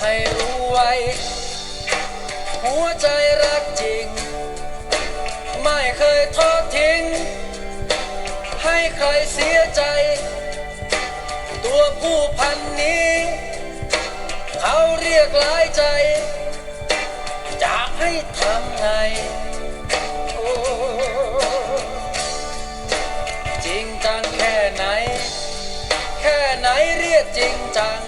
ให้รู้ไว้ หัวใจรักจริง ไม่เคยทอดทิ้ง ให้ใครเสียใจ ตัวผู้พันนี้ เขาเรียกหลายใจ จะให้ทำไงโอ้จริงจังแค่ไหน แค่ไหนเรียกจริงจัง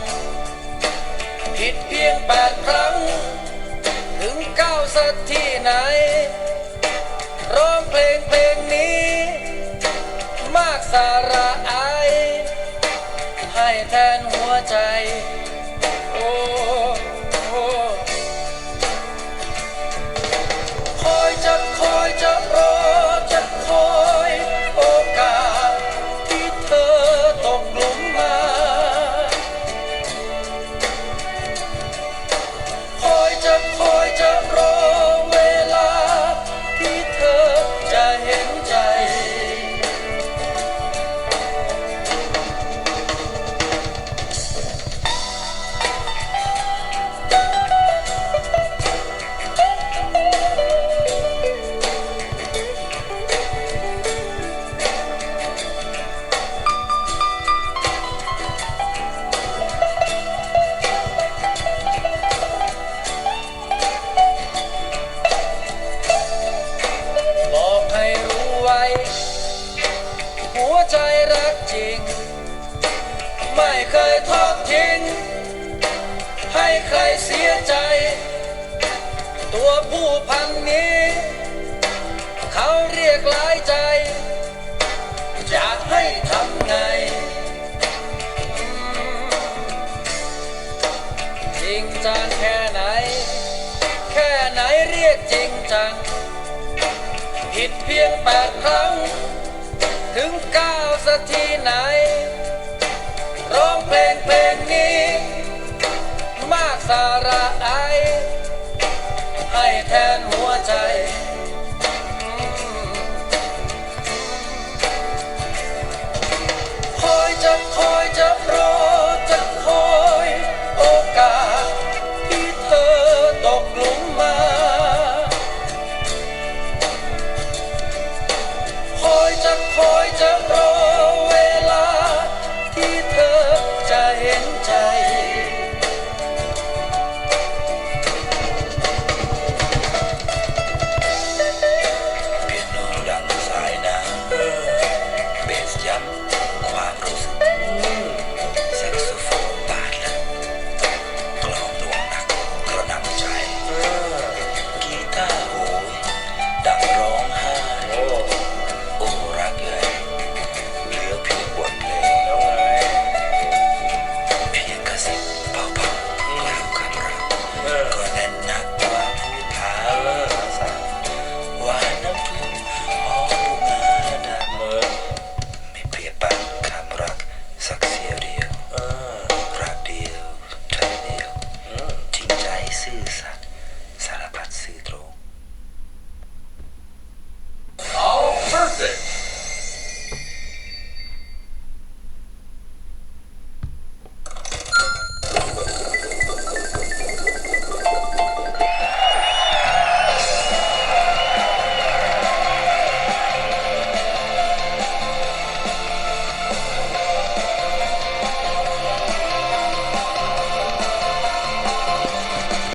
ผิดเพียงแปดครั้ง ถึงเก้าสักที่ไหน ร้องเพลงเพลงนี้ มากสาระอาย ให้แทนหัวใจ หัวใจรักจริง ไม่เคยทอดทิ้ง ให้ใครเสียใจ ตัวผู้พันนี้ เขาเรียกหลายใจจะให้ทำไงจริงจังแค่ไหน แค่ไหนเรียกจริงจัง ผิดเพียงแปดครั้ง ถึงเก้าสักทีไหน ร้องเพลงเพลงนี้ มากสาระอายให้แทนหัวใจ